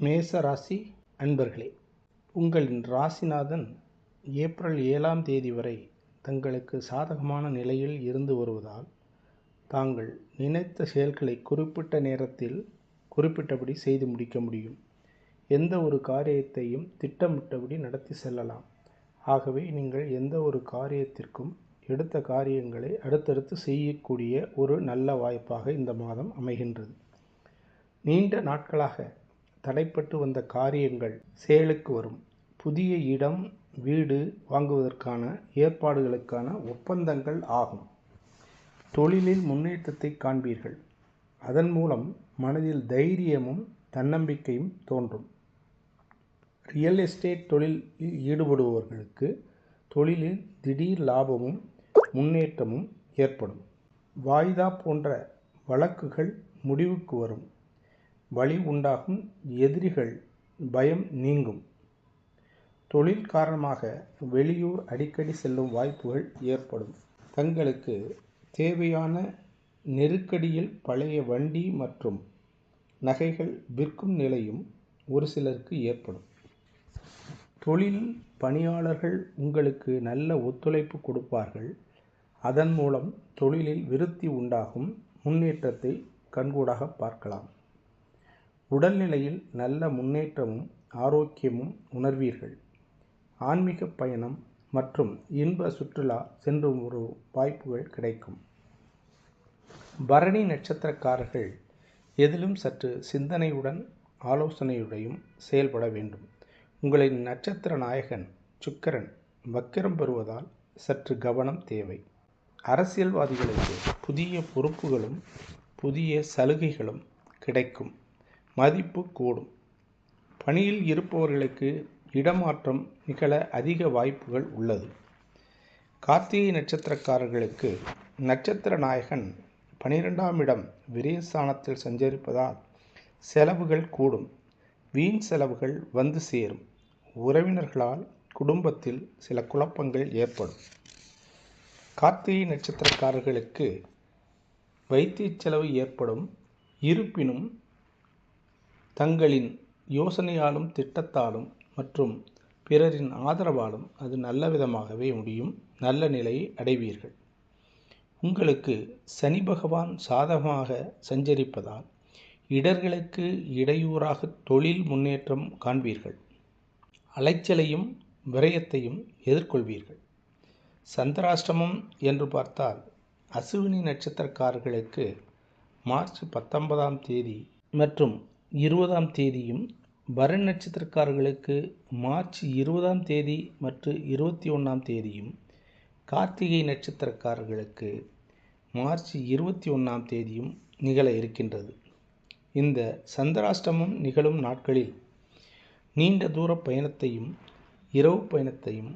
மேச ராசி அன்பர்களே உங்களின் ராசிநாதன் ஏப்ரல் ஏழாம் தேதி வரை தங்களுக்கு சாதகமான நிலையில் இருந்து வருவதால் தாங்கள் நினைத்த செயல்களை குறிப்பிட்ட நேரத்தில் குறிப்பிட்டபடி செய்து முடிக்க முடியும். எந்த ஒரு காரியத்தையும் திட்டமிட்டபடி நடத்தி செல்லலாம். ஆகவே நீங்கள் எந்த ஒரு காரியத்திற்கும் எடுத்த காரியங்களை அடுத்தடுத்து செய்யக்கூடிய ஒரு நல்ல வாய்ப்பாக இந்த மாதம் அமைகின்றது. நீண்ட நாட்களாக தடைப்பட்டு வந்த காரியங்கள் செயலுக்கு வரும். புதிய இடம் வீடு வாங்குவதற்கான ஏற்பாடுகளுக்கான ஒப்பந்தங்கள் ஆகும். தொழிலில் முன்னேற்றத்தை காண்பீர்கள். அதன் மூலம் மனதில் தைரியமும் தன்னம்பிக்கையும் தோன்றும். ரியல் எஸ்டேட் தொழிலில் ஈடுபடுபவர்களுக்கு தொழிலில் திடீர் லாபமும் முன்னேற்றமும் ஏற்படும். வாய்தா போன்ற வழக்குகள் முடிவுக்கு வரும். வழி உண்டாகும் எதிரிகள் பயம் நீங்கும். தொழில் காரணமாக வெளியூர் அடிக்கடி செல்லும் வாய்ப்புகள் ஏற்படும். தங்களுக்கு தேவையான நெருக்கடியில் பழைய வண்டி மற்றும் நகைகள் விற்கும் நிலையும் ஒரு சிலருக்கு ஏற்படும். தொழில் பணியாளர்கள் உங்களுக்கு நல்ல ஒத்துழைப்பு கொடுப்பார்கள். அதன் மூலம் தொழிலில் விருத்தி உண்டாகும் முன்னேற்றத்தை கண்கூடாக பார்க்கலாம். உடல்நிலையில் நல்ல முன்னேற்றமும் ஆரோக்கியமும் உணர்வீர்கள். ஆன்மீக பயணம் மற்றும் இன்ப சுற்றுலா சென்று ஒரு வாய்ப்புகள் கிடைக்கும். பரணி நட்சத்திரக்காரர்கள் எதிலும் சற்று சிந்தனையுடன் ஆலோசனையுடையும் செயல்பட வேண்டும். உங்களின் நட்சத்திர நாயகன் சுக்கரன் வக்கிரம் பெறுவதால் சற்று கவனம் தேவை. அரசியல்வாதிகளுக்கு புதிய பொறுப்புகளும் புதிய சலுகைகளும் கிடைக்கும். மதிப்பு கூடும். பணியில் இருப்பவர்களுக்கு இடமாற்றம் நிகழ அதிக வாய்ப்புகள் உள்ளது. கார்த்திகை நட்சத்திரக்காரர்களுக்கு நட்சத்திர நாயகன் பனிரெண்டாம் இடம் விரயஸ்தானத்தில் சஞ்சரிப்பதால் செலவுகள் கூடும். வீண் செலவுகள் வந்து சேரும். உறவினர்களால் குடும்பத்தில் சில குழப்பங்கள் ஏற்படும். கார்த்திகை நட்சத்திரக்காரர்களுக்கு வைத்திய செலவு ஏற்படும். இருப்பினும் தங்களின் யோசனையாலும் திட்டத்தாலும் மற்றும் பிறரின் ஆதரவாலும் அது நல்ல விதமாகவே முடியும். நல்ல நிலையை அடைவீர்கள். உங்களுக்கு சனி பகவான் சாதகமாக சஞ்சரிப்பதால் இடர்களுக்கு இடையூறாக தொழில் முன்னேற்றம் காண்பீர்கள். அலைச்சலையும் விரயத்தையும் எதிர்கொள்வீர்கள். சந்திராஷ்டமம் என்று பார்த்தால் அசுவினி நட்சத்திரக்காரர்களுக்கு மார்ச் பத்தொன்பதாம் தேதி மற்றும் இருபதாம் தேதியும் பரண் நட்சத்திரக்காரர்களுக்கு மார்ச் இருபதாம் தேதி மற்றும் இருபத்தி ஒன்றாம் தேதியும் கார்த்திகை நட்சத்திரக்காரர்களுக்கு மார்ச் இருபத்தி ஒன்றாம் தேதியும் நிகழ இருக்கின்றது. இந்த சந்திராஷ்டமம் நிகழும் நாட்களில் நீண்ட தூர பயணத்தையும் இரவு பயணத்தையும்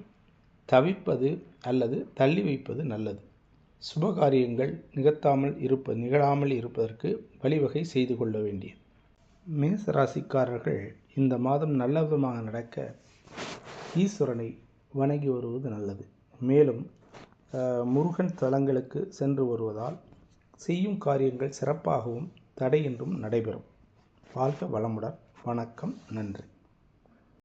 தவிப்பது அல்லது தள்ளி வைப்பது நல்லது. சுபகாரியங்கள் நிகழ்த்தாமல் இருப்ப நிகழாமல் இருப்பதற்கு வழிவகை செய்து கொள்ள வேண்டியது. மேச ராசிக்காரர்கள் இந்த மாதம் நல்ல விதமாக நடக்க ஈஸ்வரனை வணங்கி வருவது நல்லது. மேலும் முருகன் தலங்களுக்கு சென்று வருவதால் செய்யும் காரியங்கள் சிறப்பாகவும் தடையின்றும் நடைபெறும். வாழ்க வளமுடன். வணக்கம். நன்றி.